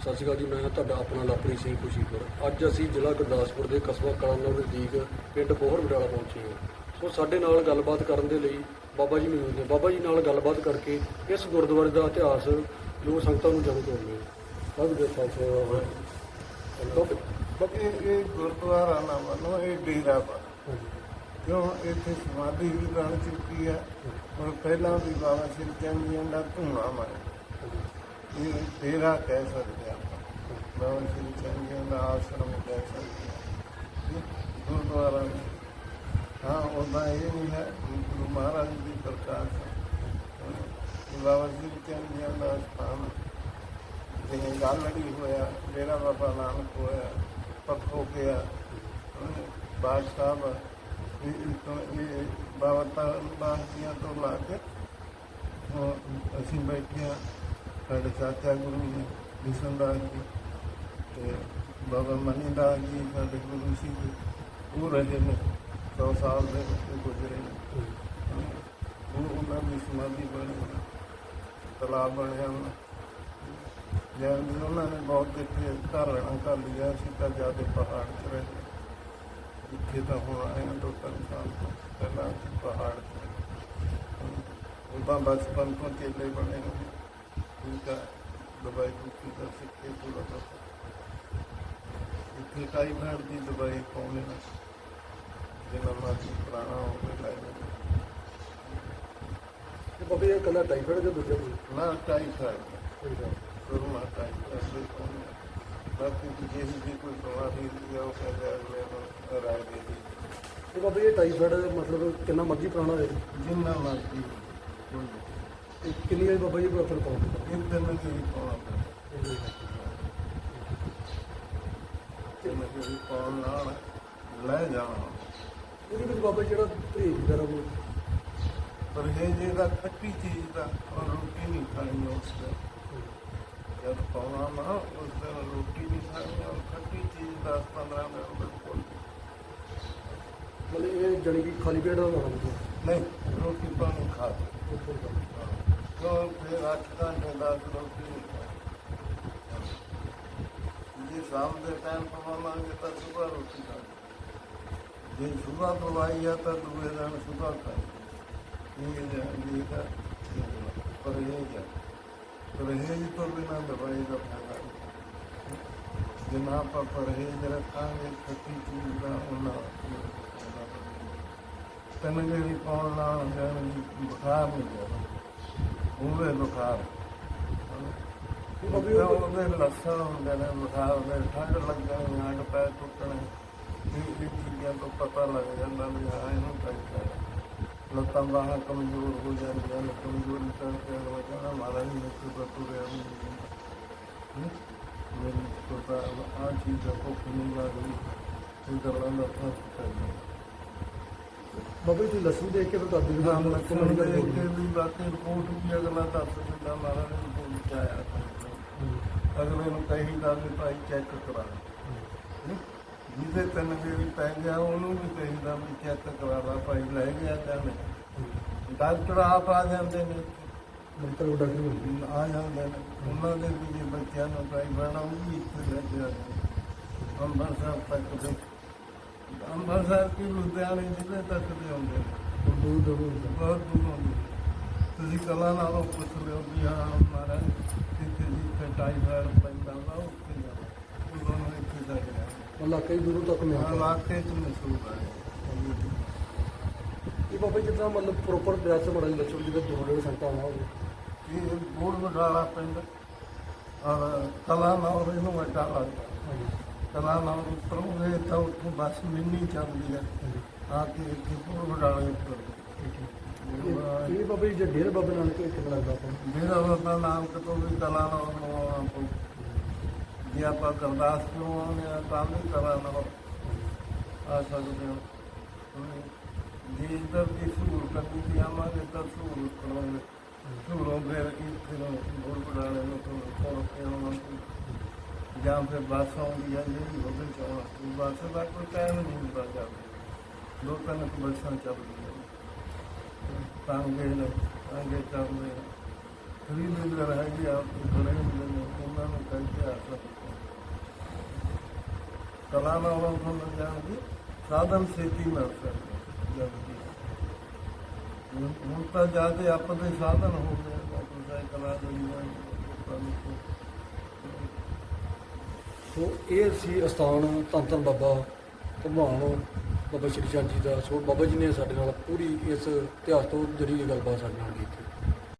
ਸਤਿ ਸ਼੍ਰੀ ਅਕਾਲ ਜੀ, ਮੈਂ ਤੁਹਾਡਾ ਆਪਣਾ ਲਵਪ੍ਰੀਤ ਸਿੰਘ ਖੁਸ਼ੀਪੁਰ। ਅੱਜ ਅਸੀਂ ਜ਼ਿਲ੍ਹਾ ਗੁਰਦਾਸਪੁਰ ਦੇ ਕਸਬਾ ਕਲਾਨੌਰ ਨਜ਼ਦੀਕ ਪਿੰਡ ਬੋਹਰ ਵਿਡਾਲਾ ਪਹੁੰਚੇ ਹਾਂ। ਸੋ ਸਾਡੇ ਨਾਲ ਗੱਲਬਾਤ ਕਰਨ ਦੇ ਲਈ ਬਾਬਾ ਜੀ ਮੌਜੂਦ ਨੇ। ਬਾਬਾ ਜੀ ਨਾਲ ਗੱਲਬਾਤ ਕਰਕੇ ਇਸ ਗੁਰਦੁਆਰੇ ਦਾ ਇਤਿਹਾਸ ਜੋ ਸੰਗਤਾਂ ਨੂੰ ਜਾਣੂ ਕਰਨੇ ਸਭ ਦੇ ਸਾਥ ਇਹ ਇਹ ਗੁਰਦੁਆਰਾ ਨਾ ਮੰਨੋ ਇਹ ਡੇਰਾ ਵਾ। ਕਿਉਂ? ਇੱਥੇ ਸਮਾਧੀ ਵੀ ਬਣ ਚੁੱਕੀ ਹੈ ਹੁਣ ਪਹਿਲਾਂ ਵੀ ਬਾਬਾ ਸ਼੍ਰੀ ਚੰਦ ਜੀ ਦਾ ਧੂਣਾ ਮਾਰਿਆ। ਇਹ ਡੇਰਾ ਕਹਿ ਸਕਦੇ ਆਪਾਂ। ਬਾਬਾ ਸ਼੍ਰੀ ਚੰਦ ਦਾ ਆਸ਼ਰਮ ਕਹਿ ਸਕਦੇ। ਹਾਂ ਗੁਰਦੁਆਰਾ ਨਹੀਂ। ਹਾਂ, ਉਹਦਾ ਇਹ ਨਹੀਂ ਹੈ, ਗੁਰੂ ਮਹਾਰਾਜ ਦੀ ਪ੍ਰਕਾਸ਼। ਬਾਬਾ ਸ਼੍ਰੀ ਚੰਦ ਜੀ ਦਾ ਸਥਾਨ। ਜਿਵੇਂ ਗਾਲੜੀ ਹੋਇਆ ਡੇਰਾ ਬਾਬਾ ਨਾਨਕ ਹੋਇਆ, ਪੱਖੋ ਗਿਆ। ਬਾਦ ਸਾਹਿਬ ਇਹ ਇਹ ਤੋਂ ਇਹ ਬਾਬਾ ਤਾਂਬਾਸੀਆਂ ਤੋਂ ਲਾ ਕੇ ਅਸੀਂ ਬੈਠੇ ਹਾਂ। ਸਾਡੇ ਚਾਚਾ ਗੁਰੂ ਜੀ ਵਿਸ਼ਨ ਦਾਸ ਜੀ ਤੇ ਬਾਬਾ ਮਨੀ ਦਾਸ ਜੀ, ਸਾਡੇ ਗੁਰੂ ਸੀ ਜੀ ਉਹ ਰਹੇ ਨੇ 100 ਸਾਲ ਦੇ ਉੱਤੇ ਗੁਜ਼ਰੇ ਨੇ। ਉਹ ਉਹਨਾਂ ਦੀ ਸਮਾਧੀ ਬਣੀ ਤਲਾਬ ਬਣਿਆ ਉਹਨਾਂ ਜਾਂ, ਉਹਨਾਂ ਨੇ ਬਹੁਤ ਦੇਖੇ ਘਰ ਰਹਿਣਾ ਕਰ ਲਿਆ ਸੀ ਤਾਂ ਜ਼ਿਆਦਾ ਪਹਾੜ 'ਚ ਰਹੇ। ਇੱਥੇ ਤਾਂ ਹੁਣ ਆਏ ਦੋ ਤਿੰਨ ਸਾਲ ਤੋਂ, ਪਹਿਲਾਂ ਪਹਾੜ 'ਚ ਉਹ ਤਾਂ ਬਚਪਨ ਤੋਂ ਕੇਲੇ ਬਣੇ ਨੇ ਹੋਏ ਉਨਕਾ ਦਵਾਈ ਕੁੱਤੀ ਦਾ ਸਿੱਖੇ ਥੋੜਾ ਬਹੁਤ ਇੱਥੇ ਕਾਈ ਭਾੜ ਦੀ ਦਵਾਈ ਪਾਉਣੇ ਨੇ ਜਿਹਨਾਂ ਮਾਜੀ ਪੁਰਾਣਾ ਹੋ ਗਿਆ ਲਾਇਆ ਬਾਬਾ ਜੀ ਇਹ ਕੱਲਾ ਟਾਈਫਾਇਡ ਜਾਂ ਦੂਜਾ ਕੋਈ? ਨਾ ਕਾਈ ਭਾੜ ਕਰੋਨਾ ਟਾਈਮ ਐਸੇ ਕੋਨੇ ਬਾਕੀ ਜੇ ਵੀ ਕੋਈ ਬਿਮਾਰੀ ਦੀ ਆ ਉਹ ਕਹਿੰਦਾ ਨੂੰ ਰਾਏ ਦੇ ਦੀ। ਇਹ ਬਾਬਾ ਇਹ ਟਾਈਫਾਇਡ ਮਤਲਬ ਕਿੰਨਾ ਮਰਜ਼ੀ ਪੁਰਾਣਾ ਹੋਵੇ। ਜਿੰਨਾ ਮਰਜ਼ੀ ਕਿੰਨੀ ਵਾਰੀ ਬਾਬਾ ਜੀ ਇੱਕ ਦਿਨ ਹੀ ਪਾਉਣਾ ਤੇ ਮੈਂ ਵੀ ਪਾਉਣ ਨਾਲ ਲੈ ਜਾਣਾ ਉਹਦੇ ਵਿੱਚ ਬਾਬਾ ਜੀ ਜਿਹੜਾ ਪਰਹੇਜ਼ ਵਗੈਰਾ ਉਹ ਪਰ ਇਹ ਜਿਹੜਾ ਖੱਟੀ ਚੀਜ਼ ਦਾ ਔਰ ਰੋਟੀ ਨਹੀਂ ਖਾਣੀ ਉਸ ਦਾ। ਜਦ ਪਾਉਣਾ ਨਾ ਉਸ ਦਿਨ ਰੋਟੀ ਨਹੀਂ ਖਾਣੀ ਔਰ ਖੱਟੀ ਚੀਜ਼ ਦਾ 15 ਮਿੰਟ ਬਿਲਕੁਲ ਮਤਲਬ ਇਹ ਜਾਣੀ ਕਿ ਖਾਲੀ ਪੇਟ ਦਾ ਹੋਣਾ ਨਹੀਂ ਰੋਟੀ ਪਾਣੀ ਖਾ ਲਓ। ਕਿਉਂ ਫਿਰ ਅੱਠ ਘੰਟੇ ਦਾ ਰੋਟੀ ਨਹੀਂ ਖਾਣੀ। ਜੇ ਸ਼ਾਮ ਦੇ ਟਾਈਮ ਪਵਾਵਾਂਗੇ ਤਾਂ ਸਵੇਰ ਰੋਟੀ ਖਾਣੀ ਜੇ ਸਵੇਰ ਪਵਾਈ ਆ ਤਾਂ ਦੂਏ ਦਿਨ ਸਵੇਰ ਖਾਣੀ ਇਹ ਜੀ ਦਾ ਪਰਹੇਜ ਹੈ ਪਰਹੇਜ ਤੋਂ ਬਿਨਾਂ ਦਵਾਈ ਦਾ ਫਾਇਦਾ ਨਹੀਂ ਜਿੰਨਾ ਆਪਾਂ ਪਰਹੇਜ ਰੱਖਾਂਗੇ ਖੱਟੀ ਚੀਜ਼ ਉਹਦੇ ਬੁਖਾਰ। ਉਹਦੇ ਉਹ ਉਹਦੇ ਲੱਛਣ ਹੁੰਦੇ ਨੇ ਬੁਖਾਰ ਦੇ ਠੰਡ ਲੱਗਣੀ ਹੱਡ ਪੈਰ ਟੁੱਟਣੇ ਇਹ ਇਹ ਚੀਜ਼ਾਂ ਤੋਂ ਪਤਾ ਲੱਗ ਜਾਂਦਾ ਵੀ ਹਾਂ ਇਹਨੂੰ ਹੈ। ਲੱਤਾਂ ਬਾਹਾਂ ਕਮਜ਼ੋਰ ਹੋ ਜਾਂਦੀਆਂ ਨੇ ਕਮਜ਼ੋਰੀ ਕਰਕੇ ਅਗਲਾ ਕਹਿੰਦਾ ਮਾਰਾ ਨਹੀਂ ਮੇਰੇ ਤੋਂ ਤੁਰਿਆ ਨਹੀਂ ਜਾਂਦਾ ਮੇਰੀ ਤੋਂ ਆ ਚੀਜ਼ ਦਾ ਭੁੱਖ ਨਹੀਂ ਲੱਗਦੀ ਇਹ ਗੱਲਾਂ ਦਾ ਫ਼ਰਕ ਪੈਂਦਾ। ਬਾਬਾ ਜੀ ਲੱਸੀ ਦੇਖ ਕੇ ਤਾਂ ਤੁਹਾਡੀ ਵੀ ਹਾਂ ਗੱਲ ਲੱਖਣ ਸੁਣਨ ਦੇ ਦੀ ਕੇ ਵੀ ਬਾਕੀ ਰਿਪੋਰਟ ਵੀ ਅਗਲਾ ਦੱਸ ਦਿੰਦਾ ਮਾਰਾ ਨੇ ਰਿਪੋਰਟ ਚ ਆਇਆ ਅਗਲੇ ਨੂੰ ਕਹੀਦਾ ਵੀ ਭਾਈ ਚੈੱਕ ਕਰਾ ਜਿਹਦੇ ਤਿੰਨ ਵੀ ਪੈ ਗਿਆ ਉਹਨੂੰ ਵੀ ਕਹੀਦਾ ਵੀ ਚੈੱਕ ਕਰਾ ਲਾ ਭਾਈ ਲੈ ਗਿਆ ਜਾਂ ਨਹੀਂ। ਡਾਕਟਰ ਆਪ ਆ ਜਾਂਦੇ ਨੇ। ਮੈਡੀਕਲ ਡਾਕਟਰ ਹੁੰਦੀ ਆ ਜਾਂਦੇ ਨੇ। ਉਹਨਾਂ ਦੇ ਵੀ ਜੇ ਬੱਚਿਆਂ ਨੂੰ ਭਾਈ ਬਣਾ ਉਹ ਵੀ ਇੱਥੇ ਲੈ ਕੇ ਆਉਂਦੇ ਅੰਮ੍ਰਿਤਸਰ ਤੱਕ ਦੇ। ਅੰਮ੍ਰਿਤਸਰ ਕੀ ਲੁਧਿਆਣੇ ਜ਼ਿਲ੍ਹੇ ਤੱਕ ਦੇ ਆਉਂਦੇ ਨੇ ਦੂਰ ਦੂਰ ਬਹੁਤ ਦੂਰ ਹੁੰਦੀ ਤੁਸੀਂ ਕਲਾ ਨਾਲੋਂ ਪੁੱਛ ਲਿਓ ਵੀ ਹਾਂ ਮਹਾਰਾਜ ਇੱਥੇ ਜੀ ਤੇ ਟਾਈਫਾਇਡ ਪੈਂਦਾ ਵਾ ਉੱਥੇ ਜਾਣਾ ਉਦੋਂ ਨੂੰ ਇੱਥੇ ਜਾ ਕੇ ਮਤਲਬ ਕਈ ਦੂਰੋਂ ਤੱਕ ਹਾਂ ਮਿਲਦਾ ਵਾਕਈ ਚ ਮਸ਼ਹੂਰ ਹੈ ਇਹ। ਬਾਬਾ ਜੀ ਜਿੱਦਾਂ ਮਤਲਬ ਪ੍ਰੋਪਰ ਡਰੈਸ ਬੜਾ ਹੀ ਲੱਛਣ ਜਿਹਦੇ ਦੋ ਜਿਹੜੇ ਸੰਗਤਾਂ ਆਉਣਾ ਹੋਵੇ। ਇਹ ਬੋੜ ਵਡਾਲਾ ਪਿੰਡ। ਔਰ ਕਲਾ ਨਾਲ ਇਹਨੂੰ ਲੱਗਦਾ। ਹਾਂਜੀ। ਕਲਾ ਨਾਲ ਉੱਪਰੋਂ ਇਹ ਤਾਂ ਉੱਥੋਂ ਬੱਸ ਮਿੰਨੀ ਚੱਲਦੀ ਹੈ ਆ ਕੇ ਇੱਥੇ ਬੋੜ ਵਡਾਲੇ ਉੱਪਰ। ਇਹ ਬਾਬਾ ਜੀ ਡੇਰੇ ਬਾਬਾ ਨਾਨਕ ਇਹ ਕਿੰਨਾ ਲੱਗਦਾ ਆਪਾਂ? ਮੇਰਾ ਉਹਦਾ ਨਾਮ ਕਿਤੋਂ ਵੀ ਕਲਾ ਨਾਲ ਪਊ ਜੇ ਆਪਾਂ ਗੁਰਦਾਸਪੁਰ ਆਉਂਦੇ ਆ ਤਾਂ ਵੀ ਕਲਾ ਨਾਲ ਆ ਸਕਦੇ ਹਾਂ ਜੇ ਇੱਧਰ ਦੀ ਸਹੂਲਤ ਸੀ ਆਵਾਂਗੇ ਤਾਂ ਸਹੂਲਤ ਕਰਾਂਗੇ। ਸਹੂਲੋਂ ਫਿਰ ਇੱਥੇ ਨੂੰ ਬੋਲ ਬੜਾਲੇ ਨੂੰ ਤੋਂ ਕੋਲ ਕੇ ਆਉਣਾ। ਜਾਂ ਫਿਰ ਬੱਸ ਆਉਂਦੀ ਹੈ ਜਿਹੜੀ ਉਹਦੇ ਚ ਆਉਣਾ। ਬੱਸ ਦਾ ਕੋਈ ਟਾਈਮ ਨਹੀਂ ਹੁੰਦਾ ਜਾਂਦੇ ਦੋ ਤਿੰਨ ਬੱਸਾਂ ਚੱਲਦੀਆਂ। ਤਾਂਗੇ ਨੇ ਤਾਂਗੇ ਚੱਲਦੇ ਫਰੀ ਦੇ ਹੈਗੇ ਆ ਖੜੇ ਹੁੰਦੇ ਨੇ, ਉਹਨਾਂ ਨੂੰ ਕਹਿੰਦੇ ਆ। ਕਲਾ ਨਾਲੋਂ ਤੁਹਾਨੂੰ ਜਾਣਗੇ ਸਾਧਨ ਛੇਤੀ ਨਾਲ ਸਕਦੇ ਹੁਣ ਤਾਂ ਜ਼ਿਆਦਾ ਆਪਣੇ ਸਾਧਨ ਹੋ ਗਏ ਮੋਟਰਸਾਈਕਲਾਂ ਗਈਆਂ ਲੋਕਾਂ ਸੋ ਇਹ ਸੀ ਅਸਥਾਨ ਧੰਨ ਧੰਨ ਬਾਬਾ ਭਗਵਾਨ ਬਾਬਾ ਸ਼੍ਰੀ ਚੰਦ ਜੀ ਦਾ। ਸੋ ਬਾਬਾ ਜੀ ਨੇ ਸਾਡੇ ਨਾਲ ਪੂਰੀ ਇਸ ਇਤਿਹਾਸ ਤੋਂ ਜਿਹੜੀ ਗੱਲਬਾਤ ਸਾਡੇ ਨਾਲ ਕੀਤੀ।